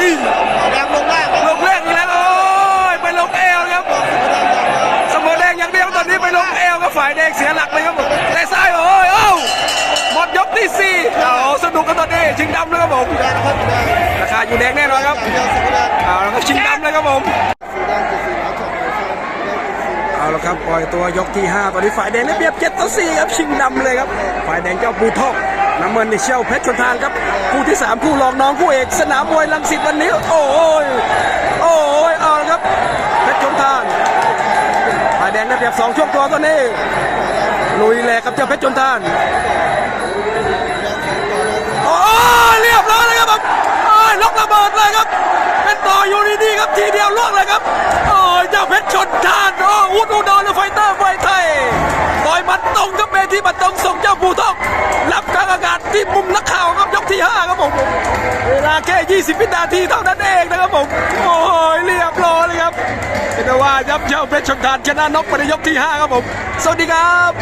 ดีแดงลงล่างลงแรกอีกแล้วโอ้ยไปลงเอวครับเสมอแดงอย่างเดียวตอนนี้ไปลงเอวครับฝ่ายแดงเสียหลักเลยครับผมแต่ซ้ายโอ้ยเอ้าหมดยกที่สี่เอาสนุกกันตอนนี้ชิงดำเลยครับผมแดงนะครับแดงราคาอยู่แดงแน่นอนครับเดียวสีแดงเอาละครับชิงดำเลยครับผมสีแดงจะสีขาวจบเลยครับแดงเป็นสีเอาละครับปล่อยตัวยกที่ 5 ตอนนี้ฝ่ายแดงได้เปรียบ7ต่อ4ครับชิงดำเลยครับฝ่ายแดงเจ้าปูทอก น้ำเงินนี่เชี่ยวเพชรชนทานครับคู่ที่ 3 คู่รองน้องคู่เอก สนามมวยลังสิตวันนี้ โอ้ยโอ้ยเอาละครับเพชรชนทานฝ่ายแดงได้เปรียบ2ช่วงตัวตอนนี้ลุยแหลกกับเจ้าเพชรชนทานโอ้เรียบร้อยเลยครับผมโอ้ยล็อกระเบิดเลยครับ เป็นต่ออยู่ดีๆครับทีเดียวล่วงเลยครับโอ้ยเจ้าเพชรชนทานโอ้อุดอุดรไฟเตอร์ไฟไทยต่อยมัดตรงครับเมทีมัดตรงส่งเจ้าปูทอง 20 วินาทีเท่านั้นเองนะครับผมโอ้ยเรียบร้อยเลยครับเป็นว่ายับเจ้าเพชรชนทานชนะน็อกไปในยกที่ 5 ครับผม สวัสดีครับ